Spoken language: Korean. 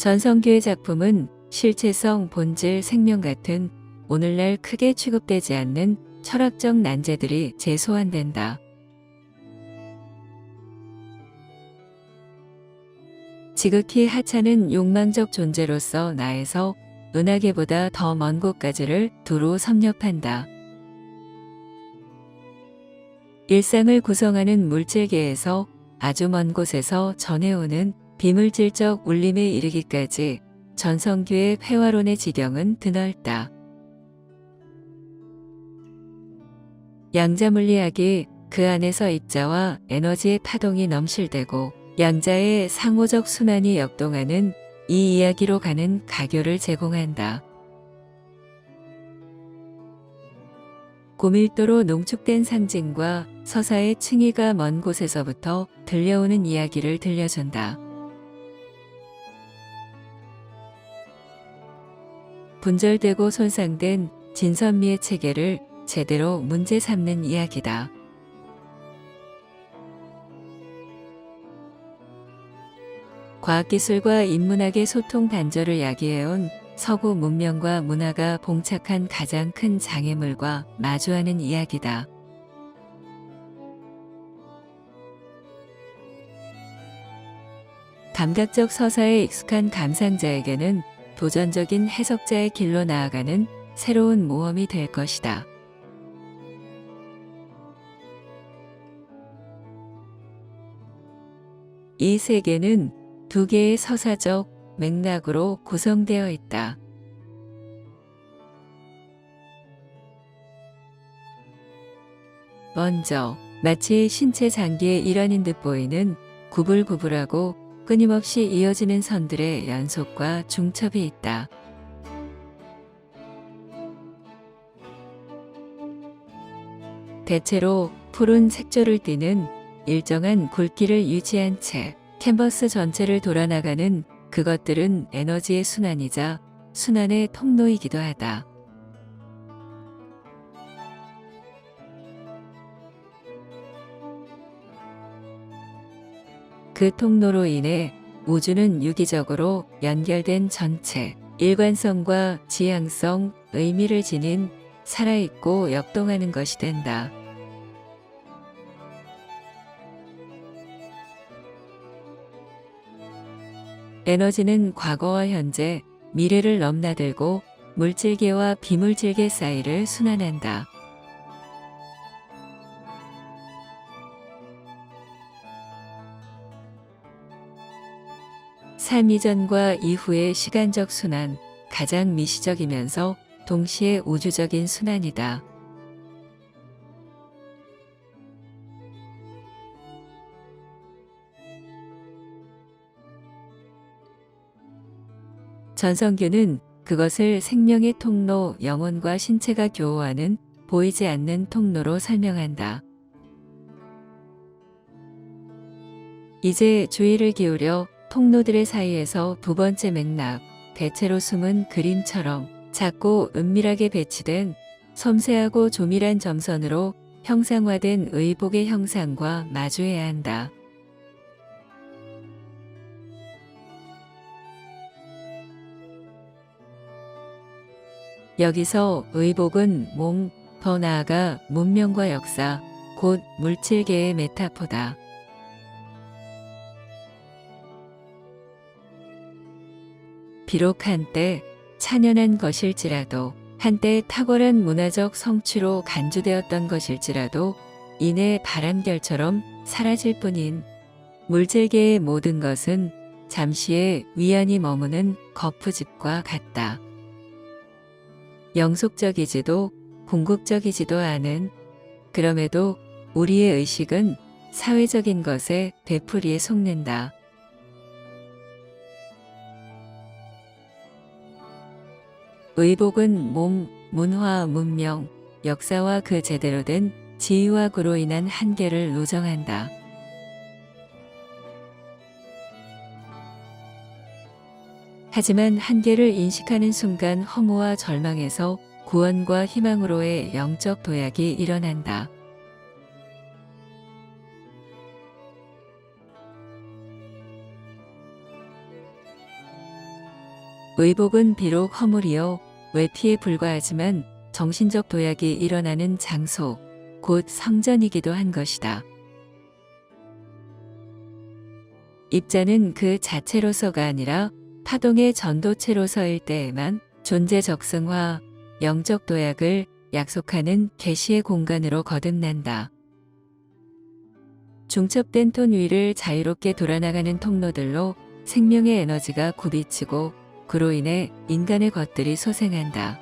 전성규의 작품은 실체성, 본질, 생명 같은 오늘날 크게 취급되지 않는 철학적 난제들이 재소환된다. 지극히 하찮은 욕망적 존재로서 나에서 은하계보다 더 먼 곳까지를 두루 섭렵한다. 일상을 구성하는 물질계에서 아주 먼 곳에서 전해오는 비물질적 울림에 이르기까지 전성규의 회화론의 지경은 드넓다. 양자물리학이 그 안에서 입자와 에너지의 파동이 넘실대고 양자의 상호적 순환이 역동하는 이 이야기로 가는 가교를 제공한다. 고밀도로 농축된 상징과 서사의 층위가 먼 곳에서부터 들려오는 이야기를 들려준다. 분절되고 손상된 진선미의 체계를 제대로 문제 삼는 이야기다. 과학기술과 인문학의 소통 단절을 야기해온 서구 문명과 문화가 봉착한 가장 큰 장애물과 마주하는 이야기다. 감각적 서사에 익숙한 감상자에게는 도전적인 해석자의 길로 나아가는 새로운 모험이 될 것이다. 이 세계는 두 개의 서사적 맥락으로 구성되어 있다. 먼저 마치 신체 장기의 일환인 듯 보이는 구불구불하고 끊임없이 이어지는 선들의 연속과 중첩이 있다. 대체로 푸른 색조를 띠는 일정한 굵기를 유지한 채 캔버스 전체를 돌아나가는 그것들은 에너지의 순환이자 순환의 통로이기도 하다. 그 통로로 인해 우주는 유기적으로 연결된 전체, 일관성과 지향성, 의미를 지닌 살아있고 역동하는 것이 된다. 에너지는 과거와 현재, 미래를 넘나들고 물질계와 비물질계 사이를 순환한다. 삶 이전과 이후의 시간적 순환, 가장 미시적이면서 동시에 우주적인 순환이다. 전성규는 그것을 생명의 통로, 영혼과 신체가 교호하는 보이지 않는 통로로 설명한다. 이제 주의를 기울여 통로들의 사이에서 두 번째 맥락, 대체로 숨은 그림처럼 작고 은밀하게 배치된 섬세하고 조밀한 점선으로 형상화된 의복의 형상과 마주해야 한다. 여기서 의복은 몸, 더 나아가 문명과 역사, 곧 물질계의 메타포다. 비록 한때 찬연한 것일지라도 한때 탁월한 문화적 성취로 간주되었던 것일지라도 이내 바람결처럼 사라질 뿐인 물질계의 모든 것은 잠시의 위안이 머무는 거푸집과 같다. 영속적이지도 궁극적이지도 않은 그럼에도 우리의 의식은 사회적인 것에 되풀이에 속는다. 의복은 몸, 문화, 문명, 역사와 그 제대로 된 지위와 구로 인한 한계를 노정한다. 하지만 한계를 인식하는 순간 허무와 절망에서 구원과 희망으로의 영적 도약이 일어난다. 의복은 비록 허물이요 외피에 불과하지만 정신적 도약이 일어나는 장소, 곧 성전이기도 한 것이다. 입자는 그 자체로서가 아니라 파동의 전도체로서일 때에만 존재 적성화, 영적 도약을 약속하는 계시의 공간으로 거듭난다. 중첩된 톤 위를 자유롭게 돌아나가는 통로들로 생명의 에너지가 굽이치고 그로 인해 인간의 것들이 소생한다.